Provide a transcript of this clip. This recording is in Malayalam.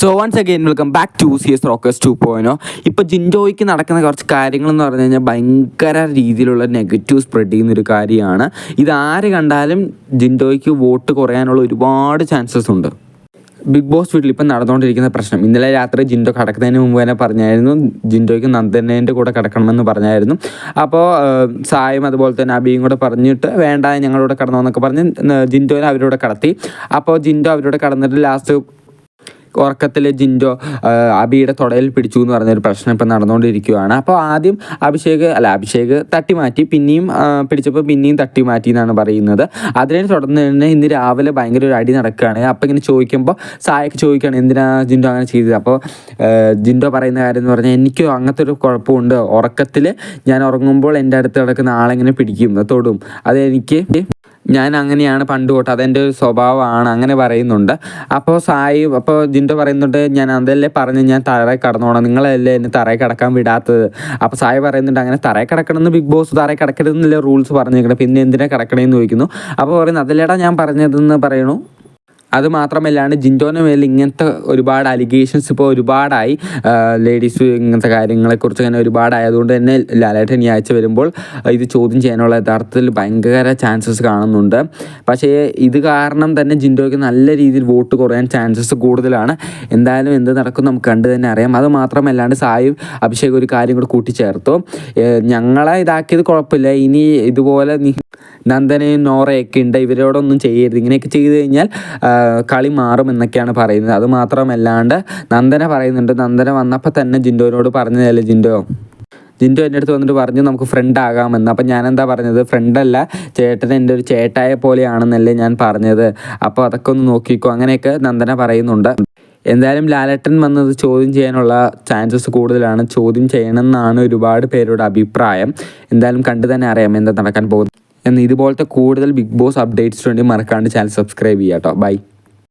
So once again welcome back to C S rockers to പോയിനോ ഇപ്പോൾ ജിൻജോയ്ക്ക് നടക്കുന്ന കുറച്ച് കാര്യങ്ങളെന്ന് പറഞ്ഞു കഴിഞ്ഞാൽ ഭയങ്കര രീതിയിലുള്ള നെഗറ്റീവ് സ്പ്രെഡ് ചെയ്യുന്ന ഒരു കാര്യമാണ്. ഇത് ആര് കണ്ടാലും ജിൻജോയ്ക്ക് വോട്ട് കുറയാനുള്ള ഒരുപാട് ചാൻസസ് ഉണ്ട്. ബിഗ് ബോസ് വീട്ടിൽ ഇപ്പം നടന്നുകൊണ്ടിരിക്കുന്ന പ്രശ്നം. ഇന്നലെ രാത്രി ജിൻഡോ കിടക്കുന്നതിന് മുമ്പ് തന്നെ പറഞ്ഞായിരുന്നു ജിൻഡോയ്ക്ക് നന്ദനേന്റെ കൂടെ കിടക്കണമെന്ന് പറഞ്ഞായിരുന്നു. അപ്പോൾ സായും അതുപോലെ തന്നെ അബിയും കൂടെ പറഞ്ഞിട്ട് വേണ്ട ഞങ്ങളോട് കിടന്നോന്നൊക്കെ പറഞ്ഞ് ജിൻഡോനെ അവരോട് കടത്തി. അപ്പോൾ ജിൻഡോ അവരോട് കടന്നിട്ട് ലാസ്റ്റ് ഉറക്കത്തിൽ ജിൻഡോ അബിയുടെ തുടയിൽ പിടിച്ചു എന്ന് പറഞ്ഞൊരു പ്രശ്നം ഇപ്പം നടന്നുകൊണ്ടിരിക്കുകയാണ് അപ്പോൾ ആദ്യം അഭിഷേക് അല്ല അഭിഷേക് തട്ടി മാറ്റി പിന്നെയും പിടിച്ചപ്പോൾ പിന്നെയും തട്ടി മാറ്റി എന്നാണ് പറയുന്നത്. അതിനെ തുടർന്ന് തന്നെ ഇന്ന് രാവിലെ ഭയങ്കര ഒരു അടി നടക്കുകയാണ്. അപ്പോൾ ഇങ്ങനെ ചോദിക്കുമ്പോൾ സായക്ക് ചോദിക്കുകയാണ് എന്തിനാ ജിൻഡോ അങ്ങനെ ചെയ്തത്? അപ്പോൾ ജിൻഡോ പറയുന്ന കാര്യം എന്ന് പറഞ്ഞാൽ എനിക്ക് അങ്ങനത്തെ ഒരു കുഴപ്പമുണ്ട്. ഉറക്കത്തിൽ ഞാൻ ഉറങ്ങുമ്പോൾ എന്റെ അടുത്ത് കിടക്കുന്ന ആളെങ്ങനെ പിടിക്കും തൊടും. അതെനിക്ക് ഞാൻ അങ്ങനെയാണ് പണ്ട് തൊട്ട് അതെന്റെ ഒരു സ്വഭാവമാണ് അങ്ങനെ പറയുന്നുണ്ട്. അപ്പോൾ സായി അപ്പോൾ ജിൻഡോ പറയുന്നുണ്ട് ഞാൻ അതല്ലേ പറഞ്ഞ് ഞാൻ തറയിൽ കടന്നോണം. നിങ്ങളല്ലേ എന്നെ തറയിൽ കിടക്കാൻ വിടാത്തത്. അപ്പോൾ സായി പറയുന്നുണ്ട് അങ്ങനെ തറയിൽ കിടക്കണമെന്ന് ബിഗ് ബോസ് തറയിൽ കിടക്കരുതെന്നില്ല റൂൾസ് പറഞ്ഞേക്കണം. പിന്നെ എന്തിനാണ് കിടക്കണേന്ന് ചോദിക്കുന്നു. അപ്പോൾ പറയുന്നത് അതല്ലേടാ ഞാൻ പറഞ്ഞതെന്ന് പറയണു? അത് മാത്രമല്ലാണ്ട് ജിൻഡോന് മേൽ ഇങ്ങനത്തെ ഒരുപാട് അലിഗേഷൻസ് ഇപ്പോൾ ഒരുപാടായി. ലേഡീസ് ഇങ്ങനത്തെ കാര്യങ്ങളെക്കുറിച്ച് അങ്ങനെ ഒരുപാടായതുകൊണ്ട് തന്നെ ലാലേട്ടൻ ഈ ആഴ്ച വരുമ്പോൾ ഇത് ചോദ്യം ചെയ്യാനുള്ള യഥാർത്ഥത്തിൽ ഭയങ്കര ചാൻസസ് കാണുന്നുണ്ട്. പക്ഷേ ഇത് കാരണം തന്നെ ജിൻഡോയ്ക്ക് നല്ല രീതിയിൽ വോട്ട് കുറയാൻ ചാൻസസ് കൂടുതലാണ്. എന്തായാലും എന്ത് നടക്കും നമുക്ക് കണ്ടു തന്നെ അറിയാം. അത് മാത്രമല്ലാണ്ട് സായും അഭിഷേക് ഒരു കാര്യം കൂടി കൂട്ടിച്ചേർത്തു. ഞങ്ങളെ ഇതാക്കിയത് കുഴപ്പമില്ല. ഇനി ഇതുപോലെ നന്ദനയും നോറയൊക്കെ ഉണ്ട്. ഇവരോടൊന്നും ചെയ്യരുത്. ഇങ്ങനെയൊക്കെ ചെയ്തു കഴിഞ്ഞാൽ കളി മാറും എന്നൊക്കെയാണ് പറയുന്നത്. അത് മാത്രമല്ലാണ്ട് നന്ദന പറയുന്നുണ്ട്. നന്ദന വന്നപ്പോൾ തന്നെ ജിൻഡോനോട് പറഞ്ഞതല്ലേ ജിൻഡോ? ജിൻഡോ എന്റെ അടുത്ത് വന്നിട്ട് പറഞ്ഞു നമുക്ക് ഫ്രണ്ട് ആകാമെന്ന്. അപ്പം ഞാൻ എന്താ പറഞ്ഞത് ഫ്രണ്ടല്ല ചേട്ടൻ എന്റെ ഒരു ചേട്ടായ പോലെയാണെന്നല്ലേ ഞാൻ പറഞ്ഞത്. അപ്പോൾ അതൊക്കെ ഒന്ന് നോക്കിക്കോ. അങ്ങനെയൊക്കെ നന്ദന പറയുന്നുണ്ട്. എന്തായാലും ലാലട്ടൻ വന്നത് ചോദ്യം ചെയ്യാനുള്ള ചാൻസസ് കൂടുതലാണ്. ചോദ്യം ചെയ്യണമെന്നാണ് ഒരുപാട് പേരുടെ അഭിപ്രായം. എന്തായാലും കണ്ടു തന്നെ അറിയാം എന്താ നടക്കാൻ പോകുന്നത്. എന്ന് ഇതുപോലത്തെ കൂടുതൽ ബിഗ് ബോസ് അപ്ഡേറ്റ്സ് വേണ്ടി മറക്കാണ്ട് ചാനൽ സബ്സ്ക്രൈബ് ചെയ്യാം കേട്ടോ ബൈ.